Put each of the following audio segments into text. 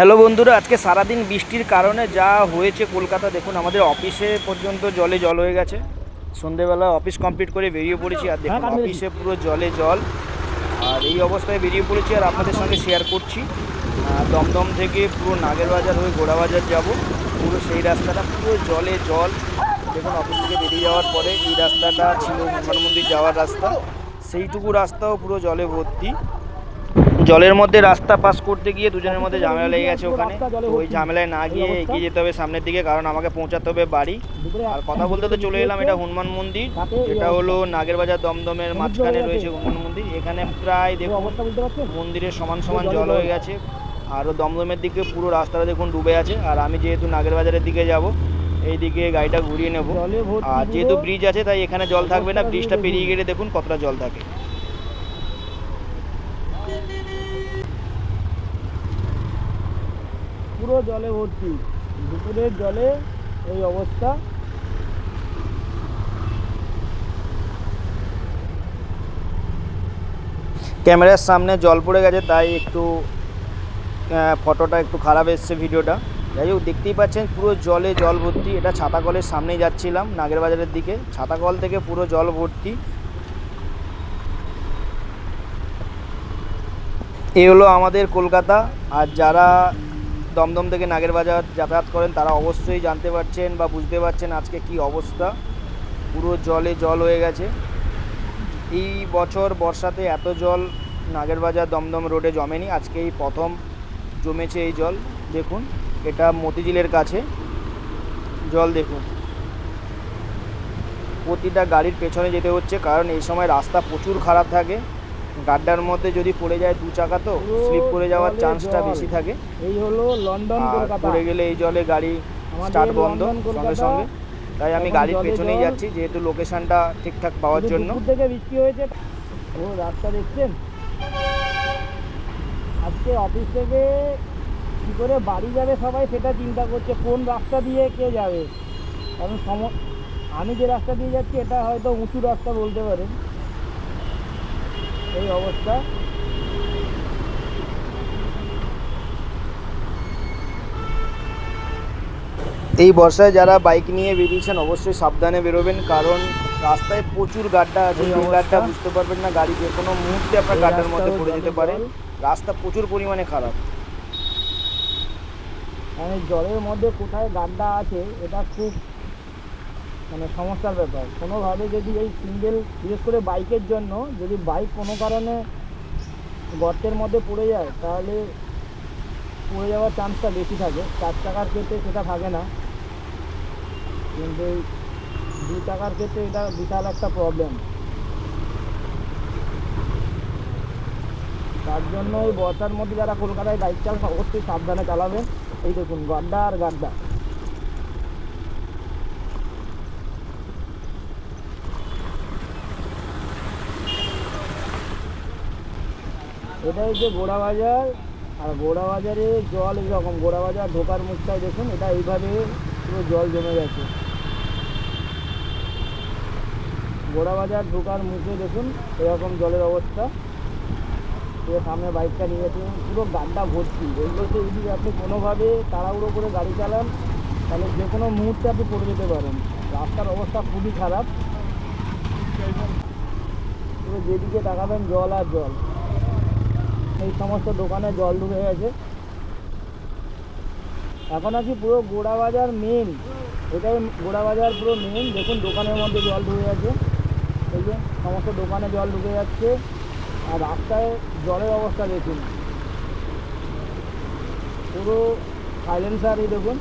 Hello বন্ধুরা আজকে সারাদিন বৃষ্টির কারণে যা হয়েছে কলকাতা দেখুন আমাদের অফিসে পর্যন্ত জলে জল হয়ে গেছে। সন্ধেবেলা অফিস কমপ্লিট করে বেরিয়ে পড়েছি আর দেখুন অফিসে পুরো জলে জল। আর এই অবস্থায় বেরিয়ে পড়েছি আর আপনাদের সঙ্গে শেয়ার করছি। দমদম থেকে পুরো নাগেরবাজার হয়ে গোড়াবাজার যাব। পুরো সেই রাস্তাটা পুরো জলে জল। দেখুন অফিস থেকে বেরিয়ে যাওয়ার পরে এই রাস্তাটা ছিল হনুমান মন্দির যাওয়ার রাস্তা। সেইটুকু রাস্তাও পুরো জলে ভর্তি। জলের মধ্যে রাস্তা পাস করতে গিয়ে দুজনের মধ্যে ঝামেলা লেগে গেছে ওখানে। ওই ঝামেলায় না গিয়ে এগিয়ে যেতে হবে সামনের দিকে, কারণ আমাকে পৌঁছাতে হবে বাড়ি। আর কথা বলতে তো চলে এলাম, এটা হনুমান মন্দির। এটা হলো নাগেরবাজার দমদমের মাঝখানে রয়েছে হনুমান মন্দির। এখানে প্রায় দেখুন, মন্দিরের সমান সমান জল হয়ে গেছে। আরও দমদমের দিকে পুরো রাস্তাটা দেখুন ডুবে আছে। আর আমি যেহেতু নাগেরবাজারের দিকে যাব এই দিকে গাড়িটা ঘুরিয়ে নেব। আর যেহেতু ব্রিজ আছে, তাই এখানে জল থাকবে না। ব্রিজটা পেরিয়ে গেলে দেখুন কতটা জল থাকে। পুরো জলে ভর্তি। দুপুরের জলে এই অবস্থা। ক্যামেরার সামনে জল পড়ে গেছে, তাই একটু ফটোটা একটু খারাপ এসছে ভিডিওটা। যাই হোক, দেখতেই পাচ্ছেন পুরো জলে জল ভর্তি। এটা ছাতাকলের সামনেই যাচ্ছিলাম নাগের বাজারের দিকে। ছাতাকল থেকে পুরো জল ভর্তি। এই হলো আমাদের কলকাতা। আর যারা দমদম থেকে নাগের বাজার যাতায়াত করেন, তারা অবশ্যই জানতে পারছেন বা বুঝতে পারছেন আজকে কি অবস্থা। পুরো জলে জল হয়ে গেছে। এই বছর বর্ষাতে এত জল নাগেরবাজার দমদম রোডে জমেনি আজকে এই প্রথম জমেছে এই জল। দেখুন, এটা মতিঝিলের কাছে। জল দেখুন। প্রতিটা গাড়ির পেছনে যেতে হচ্ছে, কারণ এই সময় রাস্তা প্রচুর খারাপ থাকে। গাড্ডার মধ্যে যদি পড়ে যায় দু চাকা তো স্লিপ করে যাওয়ার চান্সটা বেশি থাকে। এই হলো লন্ডন পড়ে গেলে এই জলে গাড়ি স্টার্ট বন্ধ সঙ্গে সঙ্গে। তাই আমি গাড়ির পেছনেই যাচ্ছি যেহেতু লোকেশনটা ঠিকঠাক পাওয়ার জন্য। থেকে বৃষ্টি হয়েছে। ও রাস্তা দেখছেন? আজকে অফিস থেকে কী করে বাড়ি যাবে সবাই সেটা চিন্তা করছে কোন রাস্তা দিয়ে কে যাবে? কারণ সম আমি যে রাস্তা দিয়ে যাচ্ছি এটা হয়তো উঁচু রাস্তা বলতে পারেন। এই অবস্থা। এই বর্ষায় যারা বাইক নিয়ে বেরিয়েছেন অবশ্যই সাবধানে বেরোবেন কারণ রাস্তায় প্রচুর গাড্ডা আছে। এই গাড্ডা বুঝতে পারবেন না গাড়ি যে কোনো মুহূর্তে আপনার গাড্ডার মধ্যে পড়ে যেতে পারে। রাস্তা প্রচুর পরিমাণে খারাপ। মানে জলের মধ্যে কোথায় গাড্ডা আছে এটা খুব মানে সমস্যার ব্যাপার। কোনোভাবে যদি এই সিঙ্গেল বিশেষ করে বাইকের জন্য যদি বাইক কোনো কারণে গর্তের মধ্যে পড়ে যায়, তাহলে পড়ে যাওয়ার চান্সটা বেশি থাকে। চার চাকার ক্ষেত্রে সেটা থাকে না। কিন্তু দু চাকার ক্ষেত্রে এটা বিশাল একটা প্রবলেম তার জন্য এই বর্ষার মধ্যে যারা কলকাতায় বাইক চালান, অবশ্যই সাবধানে চালাবেন। এই দেখুন, গাড্ডা আর গাড্ডা। এটা হচ্ছে গোড়া বাজার, আর গোড়া বাজারে জল এরকম, গোড়া বাজার ঢোকার মুখটায় দেখুন, এটা এইভাবে পুরো জল জমে গেছে। গোড়া বাজার ঢোকার মুখে দেখুন, এরকম জলের অবস্থা। সামনে বাইকটা নিয়ে গেছে, পুরো গাড্ডা ভর্তি। এইগুলোতে যদি আপনি কোনোভাবে তাড়াহুড়ো করে গাড়ি চালান, তাহলে যে কোনো মুহূর্তে আপনি পড়ে যেতে পারেন। রাস্তার অবস্থা খুবই খারাপ। যেদিকে তাকাবেন, জল আর জল। এই সমস্ত দোকানে জল ঢুকে গেছে। এখন আছি পুরো গোড়া বাজার মেন এটাই গোড়া বাজার পুরো মেন দেখুন দোকানের মধ্যে জল ঢুকে গেছে। এই যে সমস্ত দোকানে জল ঢুকে যাচ্ছে। আর রাস্তায় জলের অবস্থা দেখুন। পুরো সাইলেন্সার এই দেখুন।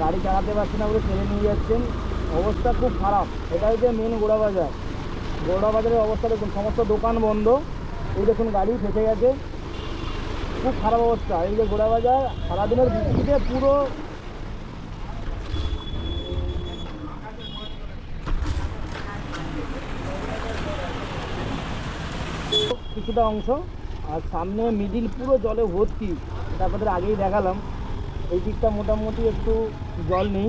গাড়ি চালাতে পারছে না বলে ঠেলে নিয়ে যাচ্ছেন। অবস্থা খুব খারাপ। এটা হচ্ছে মেন গোড়া বাজার। গোড়া বাজারের অবস্থা দেখুন, সমস্ত দোকান বন্ধ। এই দেখুন গাড়ি ফেসে গেছে। খুব খারাপ অবস্থা। এই যে গোড়া বাজার, সারাদিনের বৃষ্টিতে পুরো কিছুটা অংশ। আর সামনে মিডিল পুরো জলে ভর্তি। এটা আপনাদের আগেই দেখালাম। এই দিকটা মোটামুটি একটু জল নেই।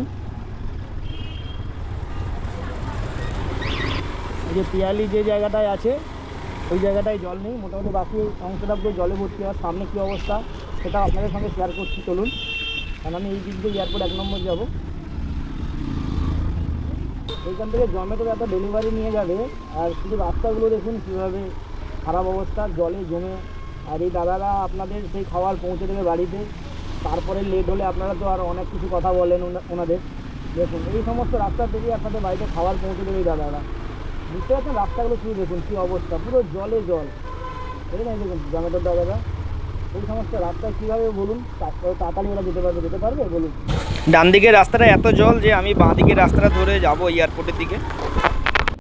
এই যে পিয়ালি যে জায়গাটায় আছে ওই জায়গাটায় জল নেই, মোটামুটি বাকি অংশটা পুরো জলে ভর্তি আর সামনে কী অবস্থা সেটা আপনাদের সঙ্গে শেয়ার করছি, চলুন। কারণ আমি এই দিক দিয়ে এয়ারপোর্ট এক নম্বর যাব। এইখান থেকে জমেটোর একটা ডেলিভারি নিয়ে যাবে। আর শুধু রাস্তাগুলো দেখুন কীভাবে খারাপ অবস্থা, জলে জমে। আর এই দাদারা আপনাদের সেই খাবার পৌঁছে দেবে বাড়িতে। তারপরে লেট হলে আপনারা তো আর অনেক কিছু কথা বলেন ওনা- ওনাদের। দেখুন, এই সমস্ত রাস্তা থেকে আপনাদের বাড়িতে খাবার পৌঁছে দেবে এই দাদারা। বুঝতে পারছেন? রাস্তাগুলো শুধু দেখুন, কী অবস্থা? পুরো জলে জল। দেখুন, এই দেখুন জমেটোর দাদারা। এই সমস্ত রাস্তায় কীভাবে বলুন? তাড়াতাড়ি ওরা যেতে পারবে যেতে পারবে? বলুন। ডান দিকের রাস্তাটা এত জল যে আমি বাঁ দিকের রাস্তাটা ধরে যাব এয়ারপোর্টের দিকে।